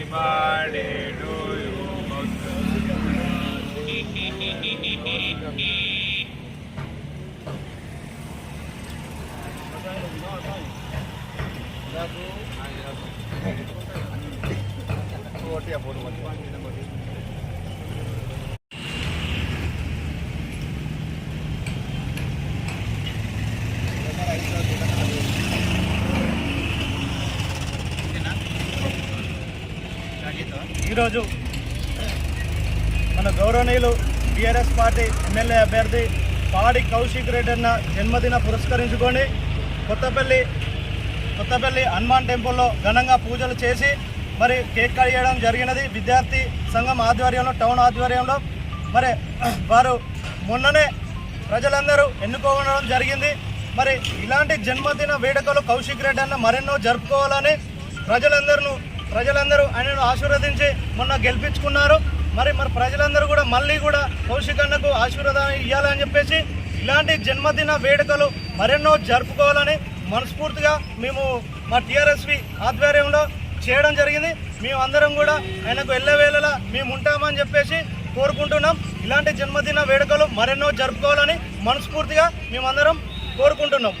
happy birthday to you. Photo ఈరోజు మన గౌరవనీయులు టీఆర్ఎస్ పార్టీ ఎమ్మెల్యే అభ్యర్థి పాడి కౌశిక్ రెడ్డి అన్న జన్మదిన పురస్కరించుకొని కొత్తపల్లి కొత్తపల్లి హనుమాన్ టెంపుల్లో ఘనంగా పూజలు చేసి మరి కేక్ కట్ చేయడం జరిగినది. విద్యార్థి సంఘం ఆధ్వర్యంలో టౌన్ ఆధ్వర్యంలో మరి వారు మొన్ననే ప్రజలందరూ ఎన్నుకోవడం జరిగింది. మరి ఇలాంటి జన్మదిన వేడుకలు కౌశిక్ రెడ్డి అన్న మరెన్నో జరుపుకోవాలని ప్రజలందరూ ప్రజలందరూ ఆయనను ఆశీర్వదించి మొన్న గెలిపించుకున్నారు. మరి మరి ప్రజలందరూ కూడా మళ్ళీ కూడా కౌశిక్ అన్నకు ఆశీర్వాదం ఇవ్వాలని చెప్పేసి ఇలాంటి జన్మదిన వేడుకలు మరెన్నో జరుపుకోవాలని మనస్ఫూర్తిగా మేము మా టీఆర్ఎస్వి ఆధ్వర్యంలో చేయడం జరిగింది. మేము అందరం కూడా ఆయనకు ఎల్లవేళలా మేము ఉంటామని చెప్పేసి కోరుకుంటున్నాం. ఇలాంటి జన్మదిన వేడుకలు మరెన్నో జరుపుకోవాలని మనస్ఫూర్తిగా మేమందరం కోరుకుంటున్నాం.